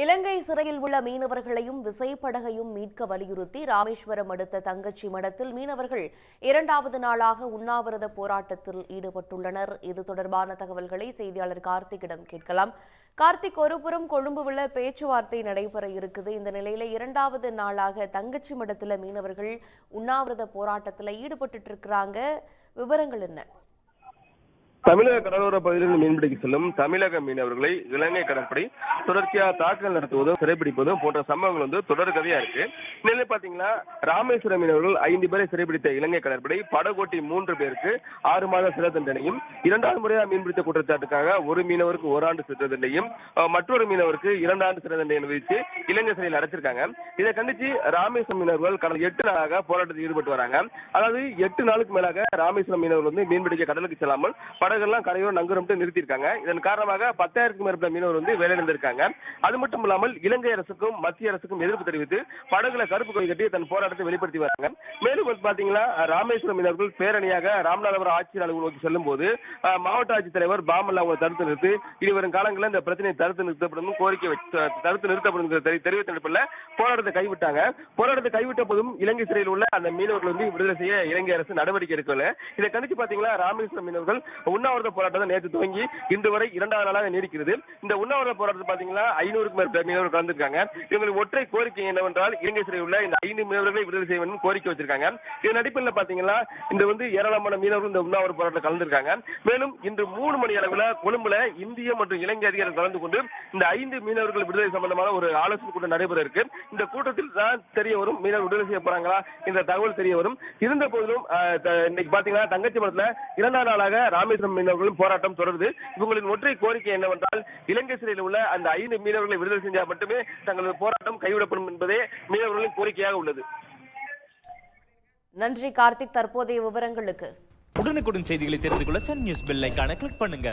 இலங்கை சிறையில் உள்ள மீனவர்களையும் விசைப்படகையும் மீட்க வலியுறுத்தி ராமேஸ்வரம் அடுத்த தங்கச்சி மடத்தில் மீனவர்கள் இரண்டாவது நாளாக உண்ணாவிரத போராட்டத்தில் ஈடுபட்டுள்ளனர். இது தொடர்பான தகவல்களை செய்தியாளர் கார்த்திக்கிடம் கேட்கலாம். கார்த்திக் ஒருபுறம் கொழும்புல பேச்சுவார்த்தை நடைபெற இருக்குது. இந்த நிலையில இரண்டாவது நாளாக தங்கச்சி மடத்தில் மீனவர்கள் உண்ணாவிரத போராட்டத்தில் ஈடுபட்டு இருக்கிறாங்க. விவரங்கள் என்ன? தமிழக கடலோர பகுதியில் மீன்பிடிக்க செல்லும் தமிழக மீனவர்களை இலங்கை கடற்படை தொடர்ச்சியா தாக்குதல் நடத்துவதும் சிறைபிடிப்பதும் போன்ற சம்பவங்கள் வந்து தொடர்கதையா இருக்கு. நிலை பாத்தீங்கன்னா ராமேஸ்வரம் மீனவர்கள் ஐந்து பேரை சிறைபிடித்த இலங்கை கடற்படை படகோட்டி மூன்று பேருக்கு ஆறு மாத சிறை தண்டனையும் இரண்டாவது முறையாக மீன்பிடித்த குற்றச்சாட்டுக்காக ஒரு மீனவருக்கு ஓராண்டு சிறை தண்டனையும் மற்றொரு மீனவருக்கு இரண்டாண்டு சிறை தண்டனை விதித்து இலங்கை சிறையில் அடைச்சிருக்காங்க. இதை கண்டிச்சு ராமேஸ்வரம் மீனவர்கள் கடந்த எட்டு நாளாக போராட்டத்தில் ஈடுபட்டு வராங்க. அதாவது எட்டு நாளுக்கு மேலாக ராமேஸ்வரம் மீனவர்கள் வந்து மீன்பிடிக்க கடலுக்கு செல்லாமல் படகெல்லாம் கரையோடு நங்குறம்ட்டு நிறுத்தியிருக்காங்க. இதன் காரணமாக பத்தாயிரத்துக்கும் மேற்பட்ட மீனவர் வந்து வேலையிழந்திருக்காங்க. அது மட்டும் இல்லாமல் இலங்கை அரசுக்கும் மத்திய அரசுக்கும் எதிர்ப்பு தெரிவித்து படகுல கருப்பு கொடி கட்டி தன் போராட்டத்தை வெளிப்படுத்தி வராங்க. மேலும் வந்து பாத்தீங்கன்னா ராமேஸ்வரம் மீனவர்கள் பேரணியாக ராமநாதபுரம் ஆட்சியர் அலுவலகம் நோக்கி செல்லும் போது மாவட்ட ஆட்சித்தலைவர் பாமல் அவங்க தடுத்து நிறுத்தி இனி வரும் காலங்களில் இந்த பிரச்சனை தடுத்து நிறுத்தப்படும் கோரிக்கை தடுத்து நிறுத்தப்படும் தெரிவித்த அடிப்படையில் போராட்டத்தை கைவிட்டாங்க. போராட்டத்தை கைவிட்ட போதும் இலங்கை சிறையில் உள்ள அந்த மீனவர்கள் வந்து விடுதலை செய்ய இலங்கை அரசு நடவடிக்கை எடுக்கல. இதை கணிச்சு பாத்தீங்கன்னா ராமேஸ்வரம் மீனவர்கள் உண்ணாவிரத போராட்டம் நேற்று துவங்கி இன்று வரை இரண்டாவது நாளாக நீடிக்கிறது. இந்த உண்ணாவிரத போராட்டத்தில் பாத்தீங்கன்னா ஐநூறுக்கும் மேற்பட்ட மீனவர்கள் கலந்துருக்காங்க. இவங்களுக்கு ஒற்றை கோரிக்கை என்னவென்றால் இலங்கை சிறையில் உள்ள இந்த ஐந்து மீனவர்களை விடுதலை செய்ய வேண்டும் கோரிக்கை வச்சிருக்காங்க. இதன் அடிப்படையில் பாத்தீங்கன்னா இந்த வந்து ஏராளமான மீனவர்கள் இந்த உண்ணாவிரத போராட்டத்தில் கலந்துருக்காங்க. மேலும் இன்று மூணு மணி அளவில் கொழும்புல இந்திய மற்றும் இலங்கை அதிகாரிகள் கலந்து கொண்டு இந்த ஐந்து மீனவர்கள் விடுதலை சம்பந்தமான ஒரு ஆலோசனை கூட்டம் நடைபெற இருக்கு. இந்த கூட்டத்தில் தான் தெரிய வரும் மீனவர் விடுதலை செய்ய போறாங்களா என்ற தகவல் தெரிய வரும். இருந்த போதிலும் இன்னைக்கு பாத்தீங்கன்னா தங்கச்சி மடத்துல இரண்டாம் நாளாக ராமேஸ்வரம் மீனவர்களும் போராட்டம் தொடருது. இவங்களின் ஒற்றை கோரிக்கை என்னவென்றால் இலங்கை சிறையில் உள்ள அந்த ஐந்து மீனவர்களை விடுதலை செஞ்சால் மட்டுமே தங்களது போராட்டம் கைவிடப்படும் என்பதே மீனவர்களின் கோரிக்கையாக உள்ளது. நன்றி கார்த்திக். தற்போதைய விவரங்களுக்கு. உடனுக்குடன் செய்திகளை தெரிந்து கொள்ள சன் நியூஸ் பெல் ஐகானை கிளிக் பண்ணுங்க.